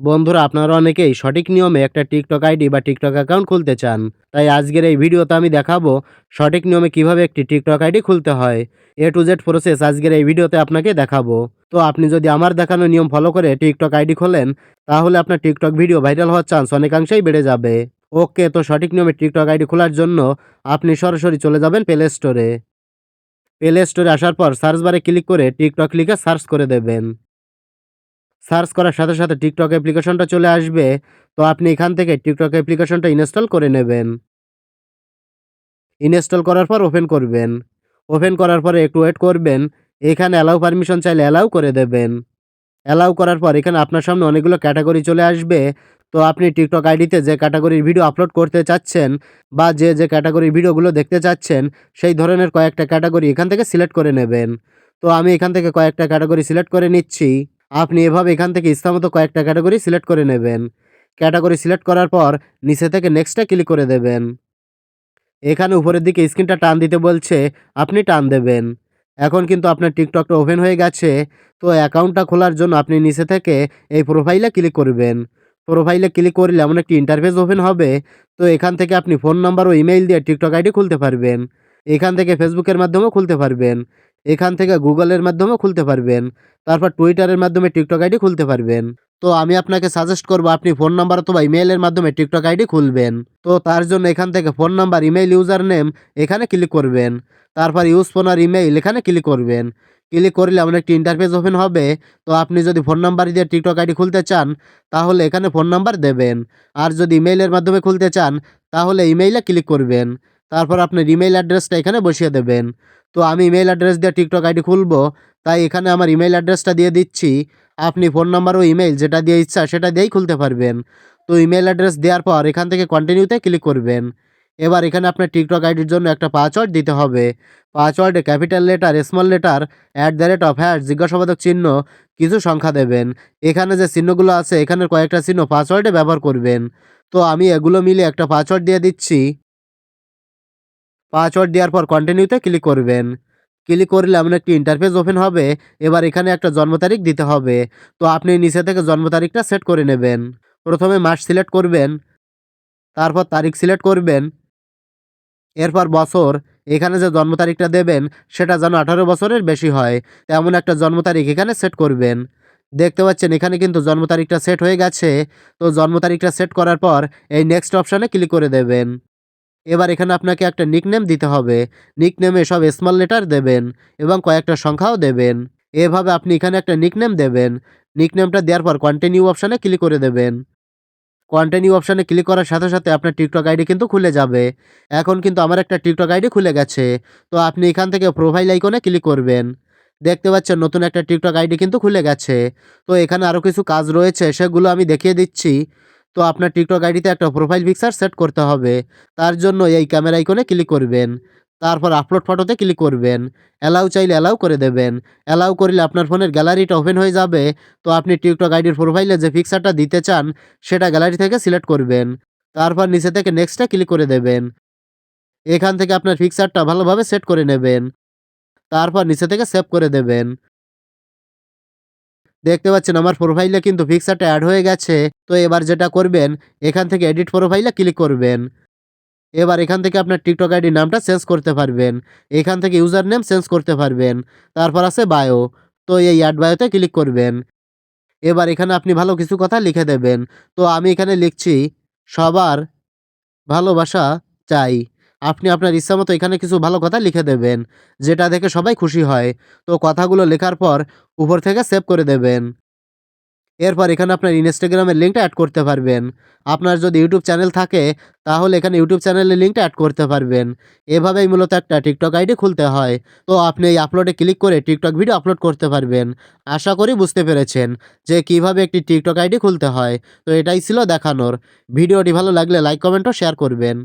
বন্ধুরা, আপনারা অনেকেই সঠিক নিয়মে একটা টিকটক আইডি বা টিকটক অ্যাকাউন্ট খুলতে চান। তাই আজকের এই ভিডিওতে আমি দেখাবো সঠিক নিয়মে কীভাবে একটি টিকটক আইডি খুলতে হয়। এ টু জেড প্রসেস আজকের এই ভিডিওতে আপনাকে দেখাবো। তো আপনি যদি আমার দেখানো নিয়ম ফলো করে টিকটক আইডি খোলেন, তাহলে আপনার টিকটক ভিডিও ভাইরাল হওয়ার চান্স অনেকাংশেই বেড়ে যাবে। ওকে, তো সঠিক নিয়মে টিকটক আইডি খোলার জন্য আপনি সরাসরি চলে যাবেন প্লে স্টোরে প্লে স্টোরে আসার পর সার্চ বারে ক্লিক করে টিকটক লিখে সার্চ করে দেবেন। সার্চ করার সাথে সাথে টিকটক অ্যাপ্লিকেশনটা চলে আসবে। তো আপনি এখান থেকে টিকটক অ্যাপ্লিকেশনটা ইনস্টল করে নেবেন। ইনস্টল করার পর ওপেন করবেন। ওপেন করার পরে একটু ওয়েট করবেন। এখানে অ্যালাউ পারমিশন চাইলে অ্যালাউ করে দেবেন। অ্যালাউ করার পর এখানে আপনার সামনে অনেকগুলো ক্যাটাগরি চলে আসবে। তো আপনি টিকটক আইডিতে যে ক্যাটাগরির ভিডিও আপলোড করতে চাচ্ছেন বা যে যে ক্যাটাগরির ভিডিওগুলো দেখতে চাচ্ছেন, সেই ধরনের কয়েকটা ক্যাটাগরি এখান থেকে সিলেক্ট করে নেবেন। তো আমি এখান থেকে কয়েকটা ক্যাটাগরি সিলেক্ট করে নিচ্ছি। আপনি এভাবে এখান থেকে ইচ্ছামতো কয়েকটা ক্যাটাগরি সিলেক্ট করে নেবেন। ক্যাটাগরি সিলেক্ট করার পর নিচে থেকে নেক্সটে ক্লিক করে দেবেন। এখানে উপরের দিকে স্ক্রিনটা টান দিতে বলছে, আপনি টান দেবেন। এখন কিন্তু আপনার টিকটকটা ওপেন হয়ে গেছে, তো অ্যাকাউন্টটা খোলার জন্য আপনি নিচে থেকে এই প্রোফাইলে ক্লিক করবেন। প্রোফাইলে ক্লিক করলে এমন একটি ইন্টারফেস ওপেন হবে, তো এখান থেকে আপনি ফোন নাম্বার ও ইমেইল দিয়ে টিকটক আইডি খুলতে পারবেন। এখান থেকে ফেসবুকের মাধ্যমেও খুলতে পারবেন। এখান থেকে গুগলের মাধ্যমেও খুলতে পারবেন। তারপর টুইটারের মাধ্যমে টিকটক আইডি খুলতে পারবেন। তো আমি আপনাকে সাজেস্ট করব, আপনি ফোন নাম্বার অথবা ইমেইলের মাধ্যমে টিকটক আইডি খুলবেন। তো তার জন্য এখান থেকে phone number email user name এখানে ক্লিক করবেন। তারপর ইউজ ফোন আর ইমেইল এখানে ক্লিক করবেন। ক্লিক করলে এমন একটি ইন্টারফেস ওপেন হবে। তো আপনি যদি ফোন নাম্বার দিয়ে টিকটক আইডি খুলতে চান, তাহলে এখানে ফোন নাম্বার দেবেন। আর যদি ইমেইলের মাধ্যমে খুলতে চান, তাহলে ইমেইলে ক্লিক করবেন। তারপর আপনার ইমেইল অ্যাড্রেসটা এখানে বসিয়ে দেবেন। তো আমি ইমেল অ্যাড্রেস দিয়ে টিকটক আইডি খুলবো, তাই এখানে আমার ইমেইল অ্যাড্রেসটা দিয়ে দিচ্ছি। আপনি ফোন নাম্বার ও ইমেল যেটা দিয়ে ইচ্ছা সেটা দিয়েই খুলতে পারবেন। তো ইমেইল অ্যাড্রেস দেওয়ার পর এখান থেকে কন্টিনিউতে ক্লিক করবেন। এবার এখানে আপনার টিকটক আইডির জন্য একটা পাসওয়ার্ড দিতে হবে। পাসওয়ার্ডে capital letter small letter at the rate of hash জিজ্ঞাসাবাদক চিহ্ন, কিছু সংখ্যা দেবেন। এখানে যে চিহ্নগুলো আছে, এখানের কয়েকটা চিহ্ন পাসওয়ার্ডে ব্যবহার করবেন। তো আমি এগুলো মিলে একটা পাসওয়ার্ড দিয়ে দিচ্ছি। পাসওয়ার্ড দেওয়ার পর কন্টিনিউতে ক্লিক করবেন। ক্লিক করলে এমন একটি ইন্টারফেস ওপেন হবে। এবার এখানে একটা জন্ম তারিখ দিতে হবে। তো আপনি নিচে থেকে জন্ম তারিখটা সেট করে নেবেন। প্রথমে মাস সিলেক্ট করবেন, তারপর তারিখ সিলেক্ট করবেন, এরপর বছর। এখানে যে জন্ম তারিখটা দেবেন, সেটা যেন আঠারো বছরের বেশি হয়। তেমন একটা জন্ম তারিখ এখানে সেট করবেন। দেখতে পাচ্ছেন এখানে কিন্তু জন্ম তারিখটা সেট হয়ে গেছে। তো জন্ম তারিখটা সেট করার পর এই নেক্সট অপশানে ক্লিক করে দেবেন। এবার এখানে আপনাকে একটা নিকনেম দিতে হবে। নিকনেমে সব স্মল লেটার দেবেন এবং কয়েকটা সংখ্যাও দেবেন। এভাবে আপনি এখানে একটা নিকনেম দেবেন। নিকনেমটা দেওয়ার পর কন্টিনিউ অপশানে ক্লিক করে দেবেন। কন্টিনিউ অপশানে ক্লিক করার সাথে সাথে আপনার টিকটক আইডি কিন্তু খুলে যাবে। এখন কিন্তু আমার একটা টিকটক আইডি খুলে গেছে। তো আপনি এখান থেকে প্রোফাইল আইকনে ক্লিক করবেন। দেখতে পাচ্ছেন নতুন একটা টিকটক আইডি কিন্তু খুলে গেছে। তো এখানে আরও কিছু কাজ রয়েছে, সেগুলো আমি দেখিয়ে দিচ্ছি। তো আপনার টিকটক আইডিতে একটা প্রোফাইল পিকচার সেট করতে হবে। তার জন্য এই ক্যামেরা আইকনে ক্লিক করবেন। তারপর আপলোড ফটোতে ক্লিক করবেন। অ্যালাউ চাইলে অ্যালাউ করে দেবেন। অ্যালাউ করলে আপনার ফোনের গ্যালারিটা ওপেন হয়ে যাবে। তো আপনি টিকটক আইডির প্রোফাইলে যে পিকচারটা দিতে চান, সেটা গ্যালারি থেকে সিলেক্ট করবেন। তারপর নিচে থেকে নেক্সটে ক্লিক করে দেবেন। এখান থেকে আপনার পিকচারটা ভালোভাবে সেট করে নেবেন। তারপর নিচে থেকে সেভ করে দেবেন। দেখতে পাচ্ছেন আমার প্রোফাইলে কিন্তু পিকচারটা অ্যাড হয়ে গেছে। তো এবার যেটা করবেন, এখান থেকে এডিট প্রোফাইলে ক্লিক করবেন। এবার এখান থেকে আপনার টিকটক আইডি নামটা চেঞ্জ করতে পারবেন। এখান থেকে ইউজার নেম চেঞ্জ করতে পারবেন। তারপর আছে বায়ো তো এই অ্যাড বায়োতে ক্লিক করবেন। এবার এখানে আপনি ভালো কিছু কথা লিখে দেবেন। তো আমি এখানে লিখছি, সবার ভালোবাসা চাই। আপনি আপনার ইচ্ছা মতো এখানে কিছু ভালো কথা লিখে দেবেন, যেটা দেখে সবাই খুশি হয়। তো কথাগুলো লেখার পর উপর থেকে সেভ করে দেবেন। এরপর এখানে আপনার ইনস্টাগ্রামের লিঙ্কটা অ্যাড করতে পারবেন। আপনার যদি ইউটিউব চ্যানেল থাকে, তাহলে এখানে ইউটিউব চ্যানেলের লিঙ্কটা অ্যাড করতে পারবেন। এভাবেই মূলত একটা টিকটক আইডি খুলতে হয়। তো আপনি এই আপলোডে ক্লিক করে টিকটক ভিডিও আপলোড করতে পারবেন। আশা করি বুঝতে পেরেছেন যে কীভাবে একটি টিকটক আইডি খুলতে হয়। তো এটাই ছিল দেখানোর। ভিডিওটি ভালো লাগলে লাইক কমেন্ট ও শেয়ার করবেন।